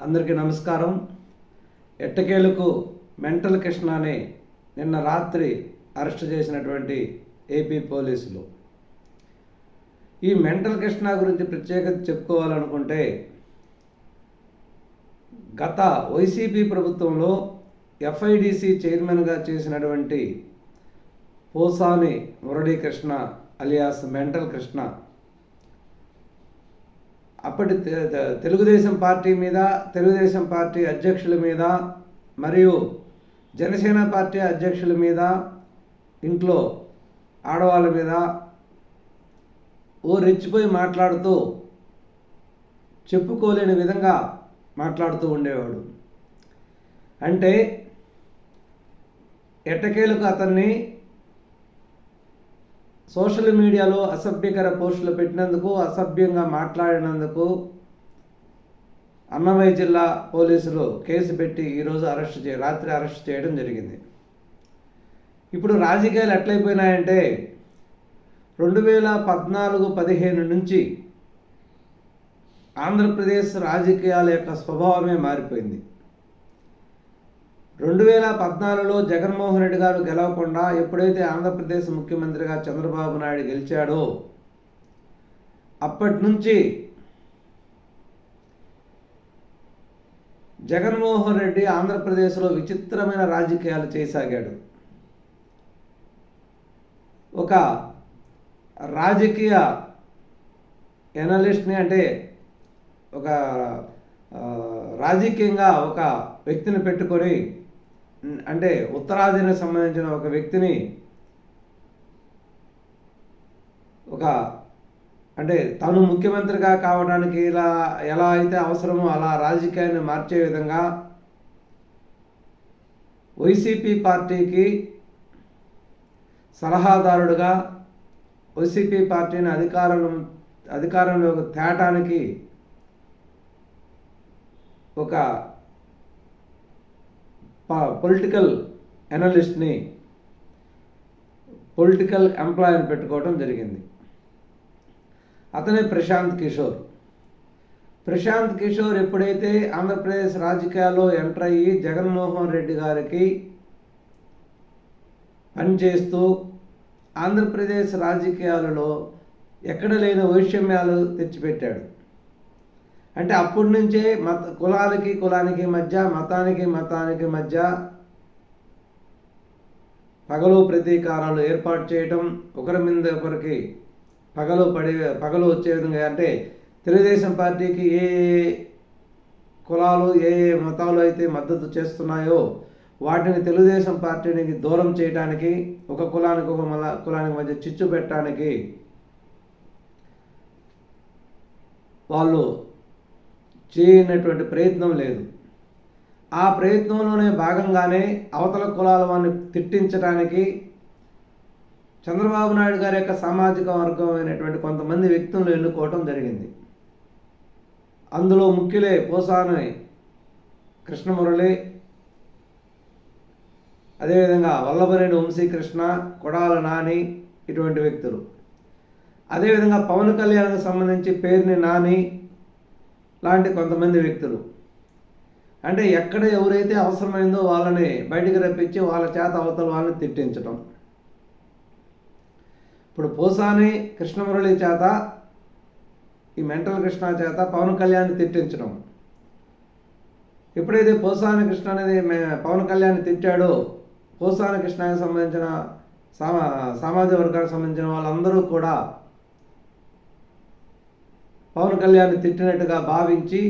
అందరికీ నమస్కారం. ఎట్టకేలకు మెంటల్ కృష్ణని నిన్న రాత్రి అరెస్ట్ చేసినటువంటి ఏపీ పోలీసులు. ఈ మెంటల్ కృష్ణ గురించి ప్రత్యేకత చెప్పుకోవాలనుకుంటే గత వైసీపీ ప్రభుత్వంలో ఎఫ్ఐడిసి చైర్మన్గా చేసినటువంటి పోసాని మురళీకృష్ణ అలియాస్ మెంటల్ కృష్ణ అప్పటి తెలుగుదేశం పార్టీ మీద తెలుగుదేశం పార్టీ అధ్యక్షుల మీద మరియు జనసేన పార్టీ అధ్యక్షుల మీద ఇంట్లో ఆడవాళ్ళ మీద ఓ రెచ్చిపోయి మాట్లాడుతూ చెప్పుకోలేని విధంగా మాట్లాడుతూ ఉండేవాడు. అంటే ఎట్టకేలకు అతన్ని సోషల్ మీడియాలో అసభ్యకర పోస్టులు పెట్టినందుకు అసభ్యంగా మాట్లాడినందుకు అన్నమయ్య జిల్లా పోలీసులు కేసు పెట్టి ఈరోజు అరెస్ట్ చే రాత్రి అరెస్ట్ చేయడం జరిగింది. ఇప్పుడు రాజకీయాలు ఎట్లయిపోయినాయంటే రెండు వేల పద్నాలుగు పదిహేను నుంచి ఆంధ్రప్రదేశ్ రాజకీయాల యొక్క స్వభావమే మారిపోయింది. రెండు వేల పద్నాలుగులో జగన్మోహన్ రెడ్డి గారు గెలవకుండా ఎప్పుడైతే ఆంధ్రప్రదేశ్ ముఖ్యమంత్రిగా చంద్రబాబు నాయుడు గెలిచాడో అప్పటి నుంచి జగన్మోహన్ రెడ్డి ఆంధ్రప్రదేశ్లో విచిత్రమైన రాజకీయాలు చేయసాగాడు. ఒక రాజకీయ ఎనలిస్ట్ని అంటే ఒక రాజకీయంగా ఒక వ్యక్తిని పెట్టుకొని అంటే ఉత్తరాదికి సంబంధించిన ఒక వ్యక్తిని ఒక అంటే తను ముఖ్యమంత్రిగా కావడానికి ఇలా ఎలా అయితే అవసరమో అలా రాజకీయాన్ని మార్చే విధంగా వైసీపీ పార్టీకి సలహాదారుడుగా వైసీపీ పార్టీని అధికారం అధికారంలోకి తేటానికి ఒక పొలిటికల్ అనలిస్ట్ని పొలిటికల్ ఎంప్లాయీని పెట్టుకోవడం జరిగింది. అతనే ప్రశాంత్ కిషోర్. ప్రశాంత్ కిషోర్ ఎప్పుడైతే ఆంధ్రప్రదేశ్ రాజకీయాల్లో ఎంటర్ అయ్యి జగన్మోహన్ రెడ్డి గారికి పనిచేస్తూ ఆంధ్రప్రదేశ్ రాజకీయాలలో ఎక్కడ లేని వైషమ్యాలు తెచ్చిపెట్టాడు. అంటే అప్పటి నుంచే మత కులాలకి కులానికి మధ్య మతానికి మతానికి మధ్య పగలు ప్రతీకారాలు ఏర్పాటు చేయటం ఒకరి మీద ఒకరికి పగలు పడే పగలు వచ్చే విధంగా అంటే తెలుగుదేశం పార్టీకి ఏ ఏ కులాలు ఏ ఏ మతాలు అయితే మద్దతు చేస్తున్నాయో వాటిని తెలుగుదేశం పార్టీని దూరం చేయడానికి ఒక కులానికి ఒక మల కులానికి మధ్య చిచ్చు పెట్టడానికి వాళ్ళు చేయనటువంటి ప్రయత్నం లేదు. ఆ ప్రయత్నంలోనే భాగంగానే అవతల కులాల వారిని తిట్టించడానికి చంద్రబాబు నాయుడు గారి యొక్క సామాజిక వర్గమైనటువంటి కొంతమంది వ్యక్తులను ఎన్నుకోవటం జరిగింది. అందులో ముఖ్యులే పోసాని కృష్ణమురళి అదేవిధంగా వల్లభనేని వంశీకృష్ణ కొడాల నాని ఇటువంటి వ్యక్తులు. అదేవిధంగా పవన్ కళ్యాణ్కి సంబంధించి పేరుని నాని లాంటి కొంతమంది వ్యక్తులు. అంటే ఎక్కడ ఎవరైతే అవసరమైందో వాళ్ళని బయటికి రప్పించి వాళ్ళ చేత అవతల వాళ్ళని తిట్టించటం. ఇప్పుడు పోసాని కృష్ణమురళి చేత ఈ మెంటల్ కృష్ణ చేత పవన్ కళ్యాణ్ తిట్టించడం ఎప్పుడైతే పోసాని కృష్ణ అనేది పవన్ కళ్యాణ్ తిట్టాడో పోసాని కృష్ణకి సంబంధించిన సామా సామాజిక వర్గానికి సంబంధించిన వాళ్ళందరూ కూడా పవన్ కళ్యాణ్ తిట్టినట్టుగా భావించి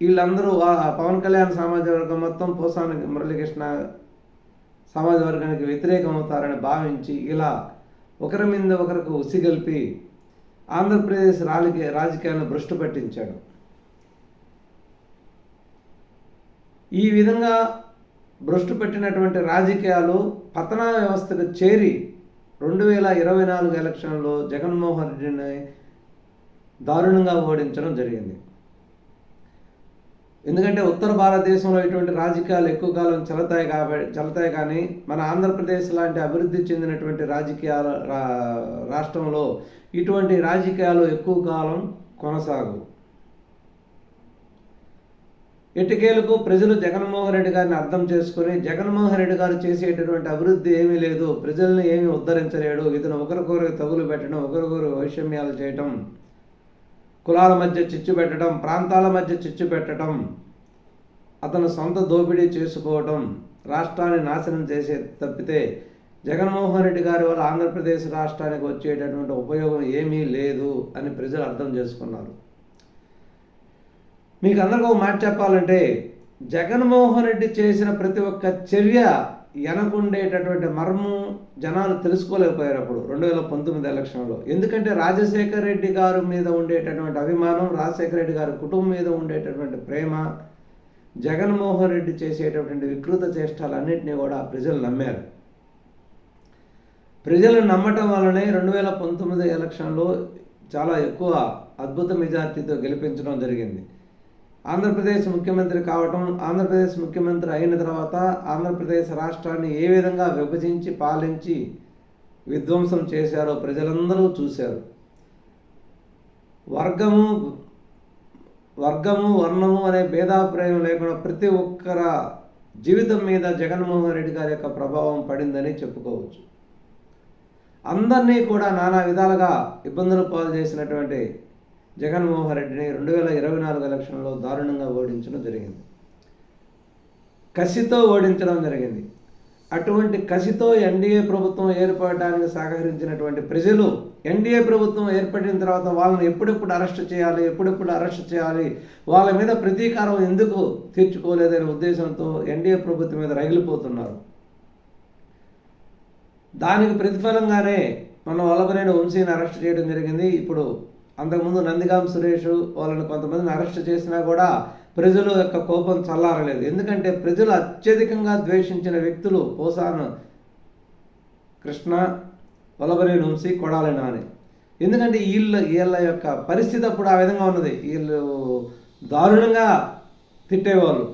వీళ్ళందరూ పవన్ కళ్యాణ్ సమాజ వర్గం మొత్తం పోసాని మురళీకృష్ణ సమాజ వర్గానికి వ్యతిరేకం అవుతారని భావించి ఇలా ఒకరి మీద ఒకరికి ఉసిగల్పి ఆంధ్రప్రదేశ్ రాజకీయ రాజకీయాలను భ్రష్టు పట్టించాడు. ఈ విధంగా భ్రష్టు పెట్టినటువంటి రాజకీయాలు పతనా వ్యవస్థకు చేరి రెండు వేల ఇరవై నాలుగు ఎలక్షన్లో జగన్మోహన్ రెడ్డిని దారుణంగా ఓడించడం జరిగింది. ఎందుకంటే ఉత్తర భారతదేశంలో ఇటువంటి రాజకీయాలు ఎక్కువ కాలం చెలతాయి కాబట్టి చెలతాయి కానీ మన ఆంధ్రప్రదేశ్ లాంటి అభివృద్ధి చెందినటువంటి రాజకీయాల రా- రాష్ట్రంలో ఇటువంటి రాజకీయాలు ఎక్కువ కాలం కొనసాగు ఎటుకేలకు ప్రజలు జగన్మోహన్ రెడ్డి గారిని అర్థం చేసుకుని జగన్మోహన్ రెడ్డి గారు చేసేటటువంటి అభివృద్ధి ఏమీ లేదు ప్రజల్ని ఏమీ ఉద్ధరించలేడు ఇతను ఒకరికొకరు తగులు పెట్టడం ఒకరికొకరు వైషమ్యాలు చేయటం కులాల మధ్య చిచ్చు పెట్టడం ప్రాంతాల మధ్య చిచ్చు పెట్టడం అతను సొంత దోపిడీ చేసుకోవటం రాష్ట్రాన్ని నాశనం చేసే తప్పితే జగన్మోహన్ రెడ్డి గారి వల్ల ఆంధ్రప్రదేశ్ రాష్ట్రానికి వచ్చేటటువంటి ఉపయోగం ఏమీ లేదు అని ప్రజలు అర్థం చేసుకున్నారు. మీకు అందరికీ ఒక మాట చెప్పాలంటే జగన్మోహన్ రెడ్డి చేసిన ప్రతి ఒక్క చర్య వెనకుండేటటువంటి మర్మం జనాలు తెలుసుకోలేకపోయారు అప్పుడు రెండు వేల పంతొమ్మిది ఎలక్షన్లో. ఎందుకంటే రాజశేఖర రెడ్డి గారి మీద ఉండేటటువంటి అభిమానం రాజశేఖర రెడ్డి గారి కుటుంబం మీద ఉండేటటువంటి ప్రేమ జగన్మోహన్ రెడ్డి చేసేటటువంటి వికృత చేష్టాలన్నింటినీ కూడా ప్రజలు నమ్మారు. ప్రజలు నమ్మటం వల్లనే రెండు వేల పంతొమ్మిది ఎలక్షన్లో చాలా ఎక్కువ అద్భుత మెజార్టీతో గెలిపించడం జరిగింది. ఆంధ్రప్రదేశ్ ముఖ్యమంత్రి కావటం ఆంధ్రప్రదేశ్ ముఖ్యమంత్రి అయిన తర్వాత ఆంధ్రప్రదేశ్ రాష్ట్రాన్ని ఏ విధంగా విభజించి పాలించి విధ్వంసం చేశారో ప్రజలందరూ చూశారు. వర్గము వర్గము వర్ణము అనే భేదాభిప్రాయం లేకుండా ప్రతి ఒక్కర జీవితం మీద జగన్మోహన్ రెడ్డి గారి యొక్క ప్రభావం పడిందని చెప్పుకోవచ్చు. అందరినీ కూడా నానా విధాలుగా ఇబ్బందులు పాలు చేసినటువంటి జగన్మోహన్ రెడ్డిని రెండు వేల ఇరవై నాలుగు ఎలక్షన్లో దారుణంగా ఓడించడం జరిగింది. కసితో ఓడించడం జరిగింది. అటువంటి కసితో ఎన్డీఏ ప్రభుత్వం ఏర్పడడానికి సహకరించినటువంటి ప్రజలు ఎన్డీఏ ప్రభుత్వం ఏర్పడిన తర్వాత వాళ్ళని ఎప్పుడెప్పుడు అరెస్ట్ చేయాలి ఎప్పుడెప్పుడు అరెస్ట్ చేయాలి వాళ్ళ మీద ప్రతీకారం ఎందుకు తీర్చుకోలేదనే ఉద్దేశంతో ఎన్డీఏ ప్రభుత్వం మీద రగిలిపోతున్నారు. దానికి ప్రతిఫలంగానే మన వల్లభనేని వంశీని అరెస్ట్ చేయడం జరిగింది. ఇప్పుడు అంతకుముందు నందిగాం సురేష్ వాళ్ళని కొంతమందిని అరెస్ట్ చేసినా కూడా ప్రజల యొక్క కోపం చల్లారలేదు. ఎందుకంటే ప్రజలు అత్యధికంగా ద్వేషించిన వ్యక్తులు పోసాను కృష్ణ వలబరి నుంసి కొడాలి నాని. ఎందుకంటే వీళ్ళ వీళ్ళ యొక్క పరిస్థితి అప్పుడు ఆ విధంగా ఉన్నది. వీళ్ళు దారుణంగా తిట్టేవాళ్ళు.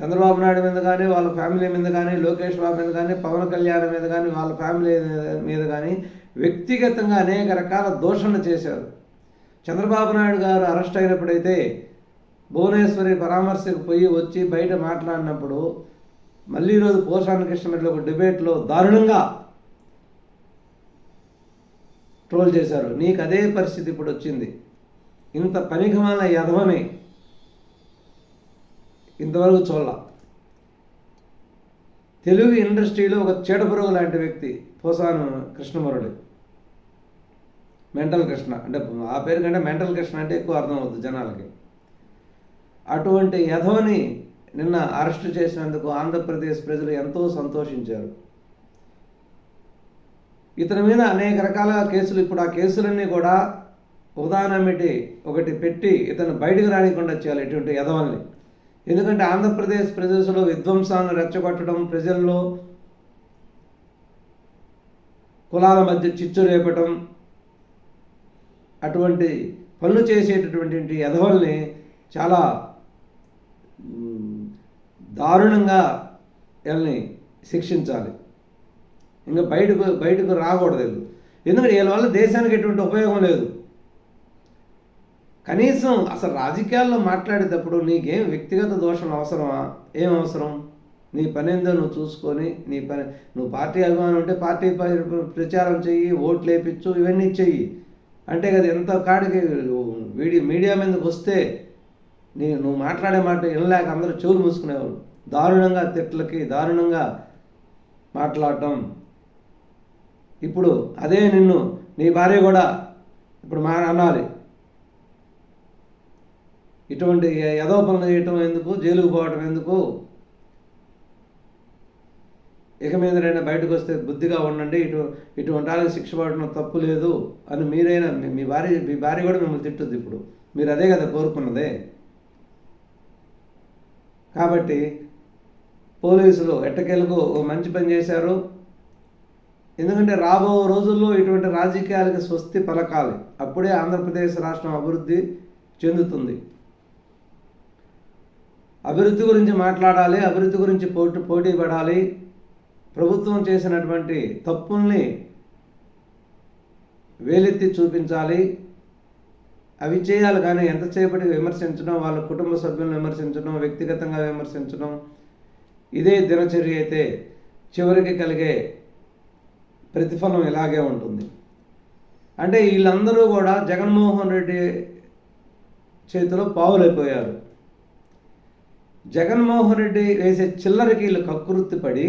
చంద్రబాబు నాయుడు మీద కానీ వాళ్ళ ఫ్యామిలీ మీద కానీ లోకేష్ బాబు మీద కానీ పవన్ కళ్యాణ్ మీద కానీ వాళ్ళ ఫ్యామిలీ మీద కానీ వ్యక్తిగతంగా అనేక రకాల దోషణలు చేశారు. చంద్రబాబు నాయుడు గారు అరెస్ట్ అయినప్పుడైతే భువనేశ్వరి పరామర్శకు పోయి వచ్చి బయట మాట్లాడినప్పుడు మళ్ళీ ఈరోజు పోషాన్ కృష్ణమెడ్లో ఒక డిబేట్లో దారుణంగా ట్రోల్ చేశారు. నీకు అదే పరిస్థితి ఇప్పుడు వచ్చింది. ఇంత పనికిమాల యధవని ఇంతవరకు చూడాల. తెలుగు ఇండస్ట్రీలో ఒక చీడపురుగు లాంటి వ్యక్తి పోసాను కృష్ణమురళి మెంటల్ కృష్ణ అంటే ఆ పేరు కంటే మెంటల్ కృష్ణ అంటే ఎక్కువ అర్థం అవుతుంది జనాలకి. అటువంటి యధవని నిన్న అరెస్ట్ చేసినందుకు ఆంధ్రప్రదేశ్ ప్రజలు ఎంతో సంతోషించారు. ఇతని మీద అనేక రకాల కేసులు ఇప్పుడు ఆ కేసులన్నీ కూడా ఉదాహరణ ఒకటి పెట్టి ఇతను బయటకు రానికుండా చేయాలి ఇటువంటి యధవల్ని ఎందుకంటే ఆంధ్రప్రదేశ్ ప్రదేశంలో విధ్వంసాలను రెచ్చగొట్టడం ప్రజల్లో కులాల మధ్య చిచ్చు రేపటం అటువంటి పనులు చేసేటటువంటి యధవల్ని చాలా దారుణంగా వీళ్ళని శిక్షించాలి. ఇంకా బయటకు బయటకు రాకూడదు వీళ్ళు. ఎందుకంటే వీళ్ళ వల్ల దేశానికి ఎటువంటి ఉపయోగం లేదు. కనీసం అసలు రాజకీయాల్లో మాట్లాడేటప్పుడు నీకేం వ్యక్తిగత దోషం అవసరమా? ఏం అవసరం? నీ పని ఏందో నువ్వు చూసుకొని నీ పని నువ్వు పార్టీ అభిమానం ఉంటే పార్టీ ప్రచారం చెయ్యి ఓట్లు వేయించు ఇవన్నీ చెయ్యి. అంటే కదా ఎంత కాడికి వీడియో మీడియా మీదకి వస్తే నీ నువ్వు మాట్లాడే మాట వినలేక అందరూ చెవులు మూసుకునేవాళ్ళు. దారుణంగా తిట్లకి దారుణంగా మాట్లాడటం. ఇప్పుడు అదే నిన్ను నీ భార్య కూడా ఇప్పుడు మా అనాలి. ఇటువంటి యదో పనులు చేయటం ఎందుకు? జైలుకు పోవటం ఎందుకు? ఇక మీదనైనా బయటకు వస్తే బుద్ధిగా ఉండండి ఇటు ఇటువంటి వాళ్ళకి శిక్ష పడడం తప్పు లేదు అని మీరైనా మీ భార్య మీ భార్య కూడా మిమ్మల్ని తిట్టుద్ది ఇప్పుడు. మీరు అదే కదా కోరుకున్నదే. కాబట్టి పోలీసులు ఎట్టకేలకు మంచి పని చేశారు. ఎందుకంటే రాబో రోజుల్లో ఇటువంటి రాజకీయాలకు స్వస్తి పలకాలి. అప్పుడే ఆంధ్రప్రదేశ్ రాష్ట్రం అభివృద్ధి చెందుతుంది. అభివృద్ధి గురించి మాట్లాడాలి అభివృద్ధి గురించి పోటీ పోటీ పడాలి. ప్రభుత్వం చేసినటువంటి తప్పుల్ని వేలెత్తి చూపించాలి. అవి చేయాలి కానీ ఎంతసేపటి విమర్శించడం వాళ్ళ కుటుంబ సభ్యులను విమర్శించడం వ్యక్తిగతంగా విమర్శించడం ఇదే దినచర్య అయితే చివరికి కలిగే ప్రతిఫలం ఇలాగే ఉంటుంది. అంటే వీళ్ళందరూ కూడా జగన్మోహన్ రెడ్డి చేతిలో పావులైపోయారు. జగన్మోహన్ రెడ్డి వేసే చిల్లరకి వీళ్ళు కక్కుర్తి పడి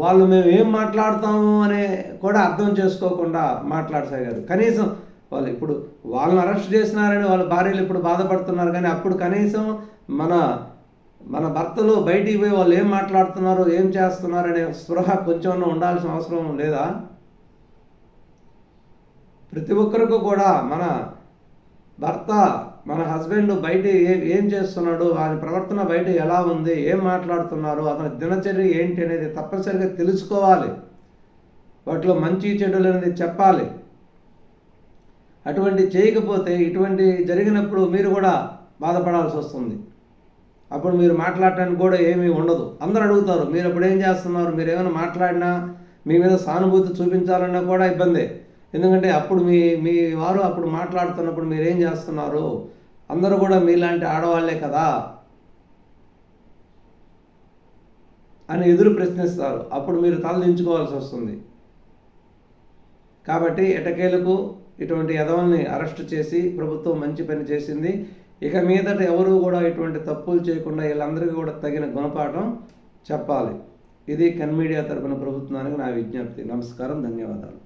వాళ్ళు మేము ఏం మాట్లాడతాము అనే కూడా అర్థం చేసుకోకుండా మాట్లాడసాగారు. కనీసం వాళ్ళు ఇప్పుడు వాళ్ళని అరెస్ట్ చేసినారని వాళ్ళ భార్యలు ఇప్పుడు బాధపడుతున్నారు కానీ అప్పుడు కనీసం మన మన భర్తలు బయటికి పోయి వాళ్ళు ఏం మాట్లాడుతున్నారు ఏం చేస్తున్నారు అనే స్పృహ కొంచెం ఉండాల్సిన అవసరం లేదా? ప్రతి ఒక్కరికి కూడా మన భర్త మన హస్బెండ్ బయట ఏ ఏం చేస్తున్నాడు? ఆయన ప్రవర్తన బయట ఎలా ఉంది? ఏం మాట్లాడుతున్నారు? అతని దినచర్య ఏంటి అనేది తప్పనిసరిగా తెలుసుకోవాలి. వాటిలో మంచి చెడులు అనేది చెప్పాలి. అటువంటి చేయకపోతే ఇటువంటి జరిగినప్పుడు మీరు కూడా బాధపడాల్సి వస్తుంది. అప్పుడు మీరు మాట్లాడటానికి కూడా ఏమీ ఉండదు. అందరు అడుగుతారు మీరు అప్పుడు ఏం చేస్తున్నారు? మీరు ఏమైనా మాట్లాడినా మీ మీద సానుభూతి చూపించాలన్నా కూడా ఇబ్బందే. ఎందుకంటే అప్పుడు మీ మీ వారు అప్పుడు మాట్లాడుతున్నప్పుడు మీరేం చేస్తున్నారు? అందరూ కూడా మీలాంటి ఆడవాళ్ళే కదా? అని ఎదురు ప్రశ్నిస్తారు. అప్పుడు మీరు తలదించుకోవాల్సి వస్తుంది. కాబట్టి ఎటకేలకు ఇటువంటి ఎదవల్ని అరెస్ట్ చేసి ప్రభుత్వం మంచి పని చేసింది. ఇక మీదట ఎవరు కూడా ఇటువంటి తప్పులు చేయకుండా వీళ్ళందరికీ కూడా తగిన గుణపాఠం చెప్పాలి. ఇది కన్మీడియా తరపున ప్రభుత్వానికి నా విజ్ఞప్తి. నమస్కారం. ధన్యవాదాలు.